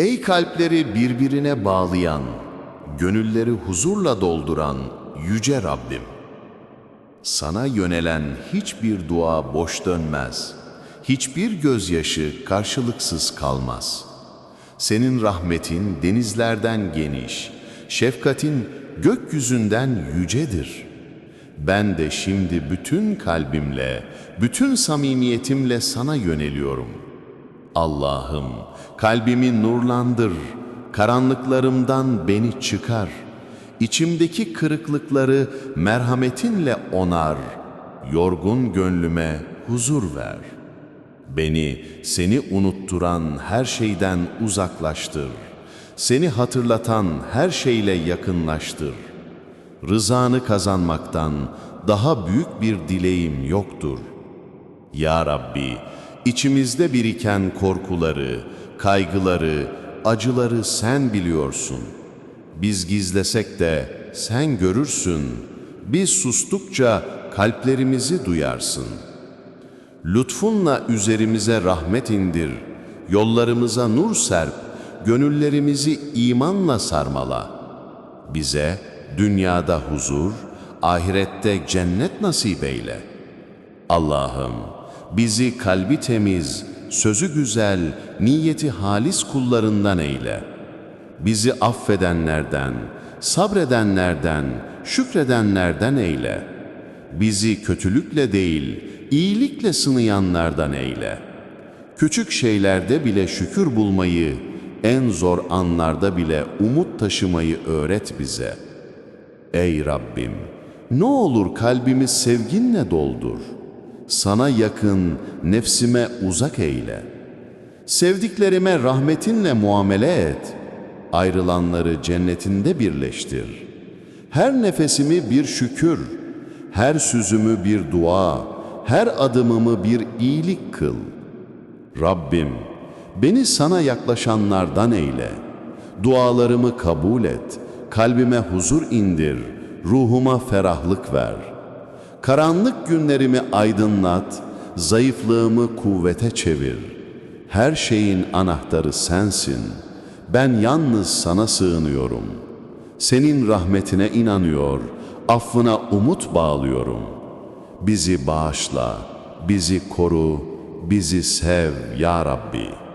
Ey kalpleri birbirine bağlayan, gönülleri huzurla dolduran yüce Rabbim. Sana yönelen hiçbir dua boş dönmez. Hiçbir gözyaşı karşılıksız kalmaz. Senin rahmetin denizlerden geniş, şefkatin gökyüzünden yücedir. Ben de şimdi bütün kalbimle, bütün samimiyetimle sana yöneliyorum. Allah'ım, kalbimi nurlandır, karanlıklarımdan beni çıkar. İçimdeki kırıklıkları merhametinle onar, yorgun gönlüme huzur ver. Beni seni unutturan her şeyden uzaklaştır. Seni hatırlatan her şeyle yakınlaştır. Rızanı kazanmaktan daha büyük bir dileğim yoktur. Ya Rabbi, içimizde biriken korkuları, kaygıları, acıları sen biliyorsun. Biz gizlesek de sen görürsün. Biz sustukça kalplerimizi duyarsın. Lütfunla üzerimize rahmet indir. Yollarımıza nur serp. Gönüllerimizi imanla sarmala. Bize dünyada huzur, ahirette cennet nasip eyle. Allah'ım bizi kalbi temiz, sözü güzel, niyeti halis kullarından eyle. Bizi affedenlerden, sabredenlerden, şükredenlerden eyle. Bizi kötülükle değil, iyilikle sınayanlardan eyle. Küçük şeylerde bile şükür bulmayı, en zor anlarda bile umut taşımayı öğret bize. Ey Rabbim, ne olur kalbimi sevginle doldur. Sana yakın, nefsime uzak eyle. Sevdiklerime rahmetinle muamele et. Ayrılanları cennetinde birleştir. Her nefesimi bir şükür, her süzümü bir dua, her adımımı bir iyilik kıl. Rabbim, beni sana yaklaşanlardan eyle. Dualarımı kabul et, kalbime huzur indir, ruhuma ferahlık ver. Karanlık günlerimi aydınlat, zayıflığımı kuvvete çevir. Her şeyin anahtarı sensin. Ben yalnız sana sığınıyorum. Senin rahmetine inanıyor, affına umut bağlıyorum. Bizi bağışla, bizi koru, bizi sev ya Rabbi.''